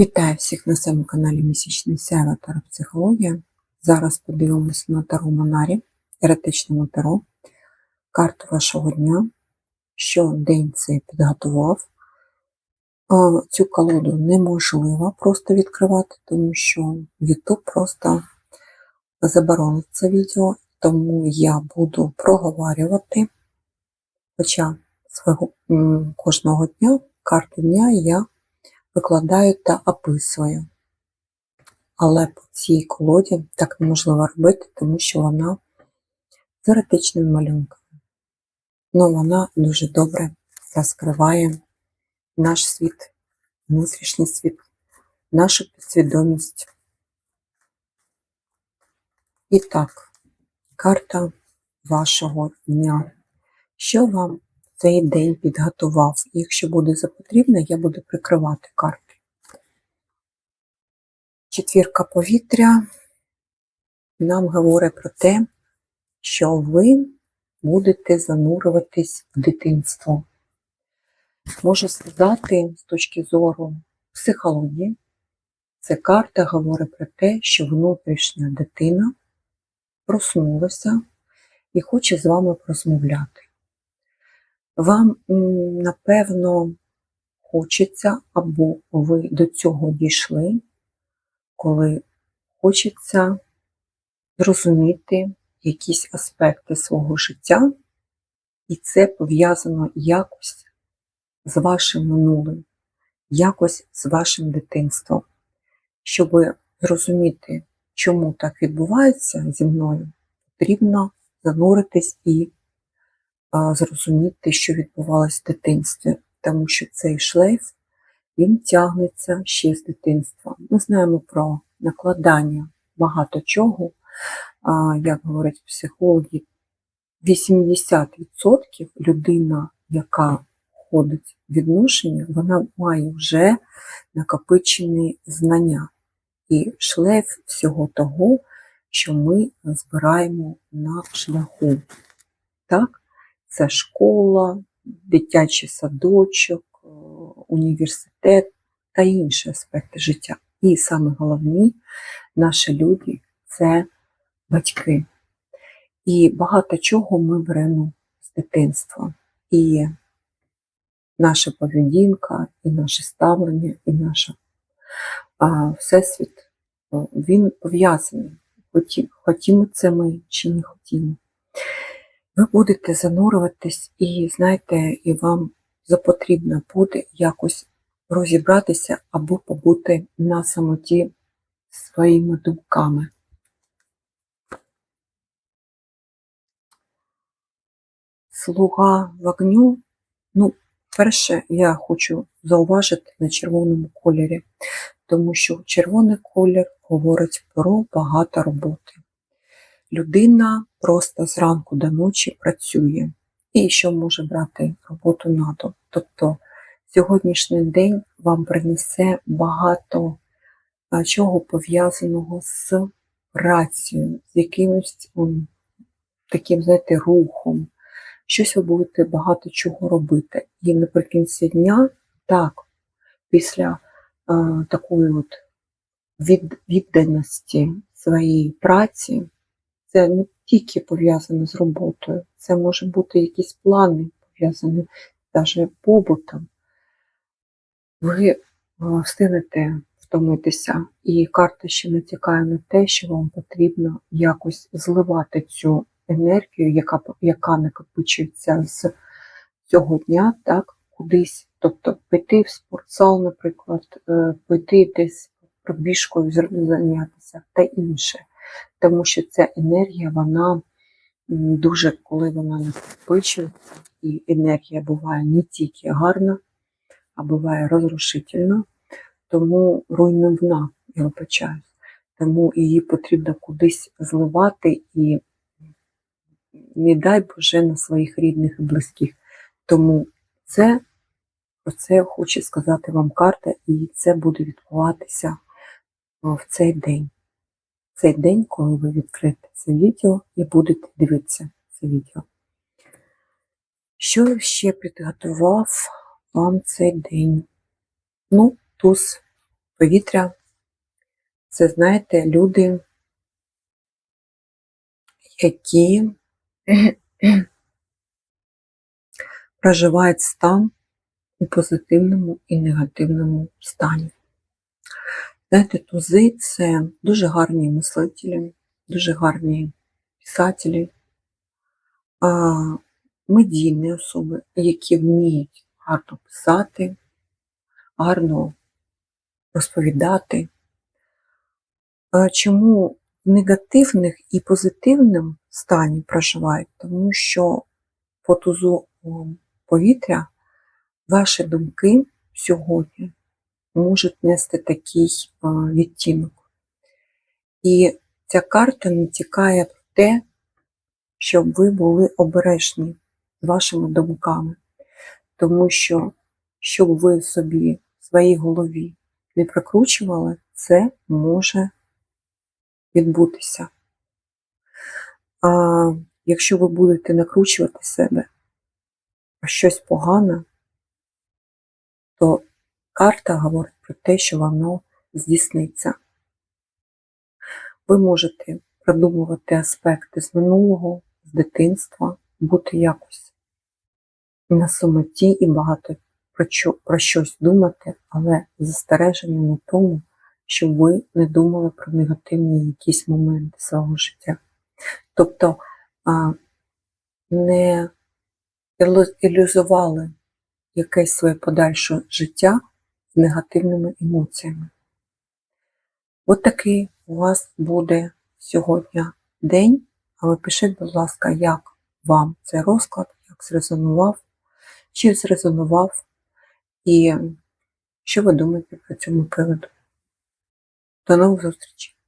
Вітаю всіх на своєму каналі Місячний Сява Таро Психологія. Зараз подивимось на Таро Монарі, еретичному Таро, карту вашого дня, що день цей підготував. Цю колоду неможливо просто відкривати, тому що YouTube просто заборонить це відео, тому я буду проговорювати, хоча свого кожного дня, карту дня я викладаю та описую. Але по цій колоді так неможливо робити, тому що вона з еротичним малюнком. Ну, вона дуже добре розкриває наш світ, внутрішній світ, нашу підсвідомість. І так, карта вашого дня. Що вам цей день підготував? Якщо буде за потрібне, я буду прикривати карти. Четвірка повітря нам говорить про те, що ви будете занурюватись в дитинство. Можу сказати, з точки зору психології, ця карта говорить про те, що внутрішня дитина проснулася і хоче з вами розмовляти. Вам, напевно, хочеться, або ви до цього дійшли, коли хочеться зрозуміти якісь аспекти свого життя, і це пов'язано якось з вашим минулим, якось з вашим дитинством. Щоб зрозуміти, чому так відбувається зі мною, потрібно зануритись і зрозуміти, що відбувалось в дитинстві, тому що цей шлейф він тягнеться ще з дитинства. Ми знаємо про накладання багато чого, як говорять психологи, 80% людина, яка входить в відношення, вона має вже накопичені знання і шлейф всього того, що ми збираємо на шляху. Так? Це школа, дитячий садочок, е, університет та інші аспекти життя. І саме головні наші люди це батьки. І багато чого ми беремо з дитинства. І наша поведінка, і наше ставлення, і наша а, всесвіт, він пов'язаний. Хотімо це ми чи не хотімо. Ви будете занурюватись, і знаєте, і вам запотрібно буде якось розібратися або побути на самоті своїми думками. Слуга вогню. Ну, перше, я хочу зауважити на червоному кольорі, тому що червоний колір говорить про багато роботи. Людина просто зранку до ночі працює і що може брати роботу на дом. Тобто сьогоднішній день вам принесе багато чого пов'язаного з працією, з якимось таким, знаєте, рухом. Щось ви будете багато чого робити. І наприкінці дня, так, після а, такої от від, відданості своїй праці, це не тільки пов'язано з роботою, це може бути якісь плани пов'язані навіть побутом. Ви е, встигнете втомитися, і карта ще натякає на те, що вам потрібно якось зливати цю енергію, яка, яка накопичується з цього дня, так, кудись. Тобто піти в спортзал, наприклад, е, піти десь пробіжкою зайнятися та інше тому що ця енергія, вона дуже, коли вона накопичується, і енергія буває не тільки гарна, а буває розрушительна, тому руйнівна, я вибачаюсь. Тому її потрібно кудись зливати і не дай Боже на своїх рідних і близьких. Тому це, про це хоче сказати вам карта, і це буде відбуватися в цей день цей день, коли ви відкрите це відео і будете дивитися це відео. Що ще підготував вам цей день? Ну, туз повітря це, знаєте, люди, які проживають стан у позитивному і негативному стані. Знаєте, тузи це дуже гарні мислителі, дуже гарні писателі, медійні особи, які вміють гарно писати, гарно розповідати. Чому в негативних і позитивному стані проживають? Тому що по тузу повітря ваші думки сьогодні можуть нести такий відтінок. І ця карта натякає про те, щоб ви були обережні з вашими думками. Тому що, щоб ви собі в своїй голові не прокручували, це може відбутися. А якщо ви будете накручувати себе про щось погане, то карта говорить про те, що воно здійсниться. Ви можете продумувати аспекти з минулого, з дитинства, бути якось на самоті і багато про, щось думати, але застереження на тому, щоб ви не думали про негативні якісь моменти свого життя. Тобто не ілю- ілюзували якесь своє подальше життя з негативними емоціями. От такий у вас буде сьогодні день, але пишіть, будь ласка, як вам цей розклад, як зрезонував, чи зрезонував, і що ви думаєте про цьому приводу. До нових зустрічей!